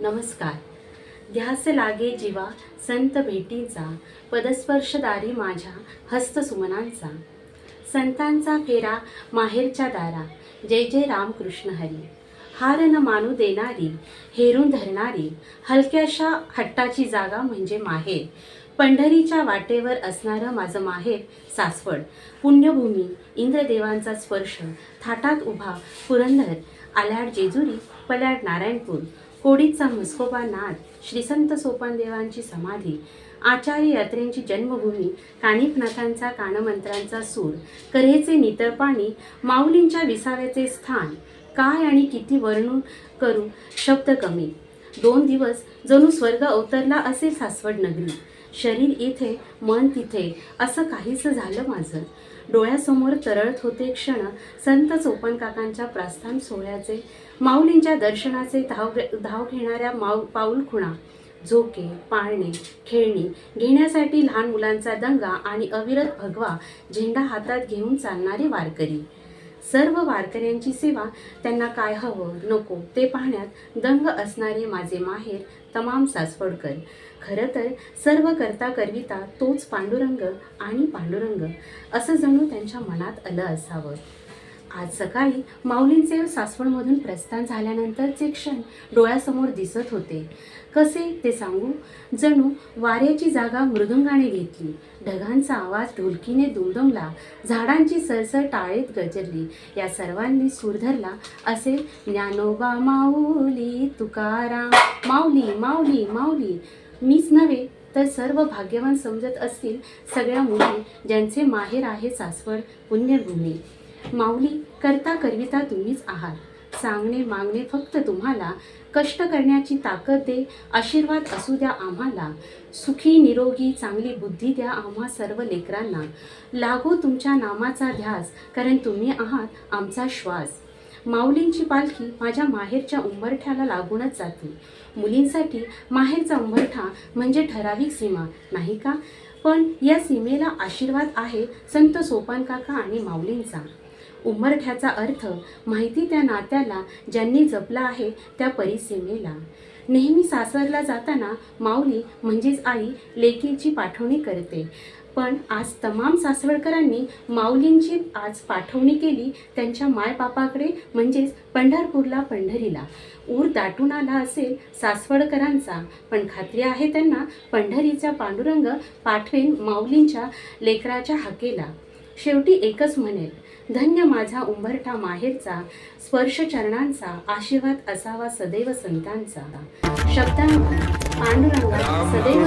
नमस्कार. ध्यास लागे जीवा संत भेटींचा पदस्पर्शदारी माझ्या हस्तसुमनांचा संतांचा फेरा माहेरच्या दारा जय जय रामकृष्ण हरी. हार न मानू देणारी हेरून धरणारी हलक्याशा हट्टाची जागा म्हणजे माहेर. पंढरीच्या वाटेवर असणारं माझं माहेर सासवड. पुण्यभूमी इंद्रदेवांचा स्पर्श थाटात उभा पुरंदर आल्याड जेजुरी पल्याड नारायणपूर. कोडीचा म्हस्कोबा नाद श्रीसंत सोपानदेवांची समाधी आचार्य यात्रेंची जन्मभूमी कानिफनाथांचा कानमंत्रांचा सूर करेचे नितळपाणी माऊलींच्या विसाव्याचे स्थान काय आणि किती वर्णन करू? शब्द कमी दोन दिवस जणू स्वर्ग अवतरला असे सासवड नगरी. शरीर इथे मन तिथे असं काहीसं झालं माझं. डोळ्यासमोर तरळत होते क्षण संत चोपन काकांच्या प्रस्थान सोहळ्याचे माऊलींच्या दर्शनाचे धाव धाव घेणाऱ्या माऊ पाऊल खुणा. झोके पाळणे खेळणी घेण्यासाठी लहान मुलांचा दंगा आणि अविरत भगवा झेंडा हातात घेऊन चालणारे वारकरी. सर्व वारकऱ्यांची सेवा त्यांना काय हवं नको ते पाहण्यात दंग असणारे माझे माहेर तमाम सासवडकर. खरं तर सर्व करता करविता तोच पांडुरंग आणि पांडुरंग असं जणू त्यांच्या मनात आलं असावं. आज सकाळी माऊलींचे सासवडमधून प्रस्थान झाल्यानंतरचे क्षण डोळ्यासमोर दिसत होते. कसे? ते सांगू? जणू वाऱ्याची जागा मृदुंगाने घेतली. ढगांचा आवाज ढोलकीने दुमदुमला. झाडांची सरसर टाळीत गजरली. या सर्वांनी सूर धरला. असे ज्ञानोबा माऊली तुकाराम. माऊली माऊली माऊली. मीच नव्हे तर सर्व भाग्यवान समजत असतील सगळ्या मुली ज्यांचे माहेर आहे सासवड पुण्यभूमी. माऊली करता करविता तुम्हीच आहात. सांगणे मागणे फक्त तुम्हाला. कष्ट करण्याची ताकद दे आशीर्वाद असू द्या आम्हाला. सुखी निरोगी चांगली बुद्धी द्या आम्हा सर्व लेकरांना. लागो तुमच्या नामाचा ध्यास कारण तुम्ही आहात आमचा श्वास. माऊलींची पालखी माझ्या माहेरच्या उंबरठ्याला लागूनच जाते. मुलींसाठी माहेरचा उंबरठा म्हणजे ठराविक सीमा नाही का? पण या सीमेला आशीर्वाद आहे संत सोपान काका आणि माऊलींचा. उंबरठ्याचा अर्थ माहिती त्या नात्याला ज्यांनी जपला आहे त्या परिसीमेला. नेहमी सासरला जाताना माऊली म्हणजेच आई लेकीची पाठवणी करते. पण आज तमाम सासवडकरांनी माऊलींची आज पाठवणी केली त्यांच्या मायबापाकडे म्हणजेच पंढरपूरला पंढरीला. ऊर दाटून आला असेल सासवडकरांचा पण खात्री आहे त्यांना पंढरीचा पांडुरंग पाठवेन माऊलींच्या लेकराच्या हाकेला. शेवटी एकच म्हणेल धन्य माझा उंबरठा माहेरचा स्पर्श चरणांचा आशीर्वाद असावा सदैव संतांचा. शब्दांवर पांडुरंगा सदैव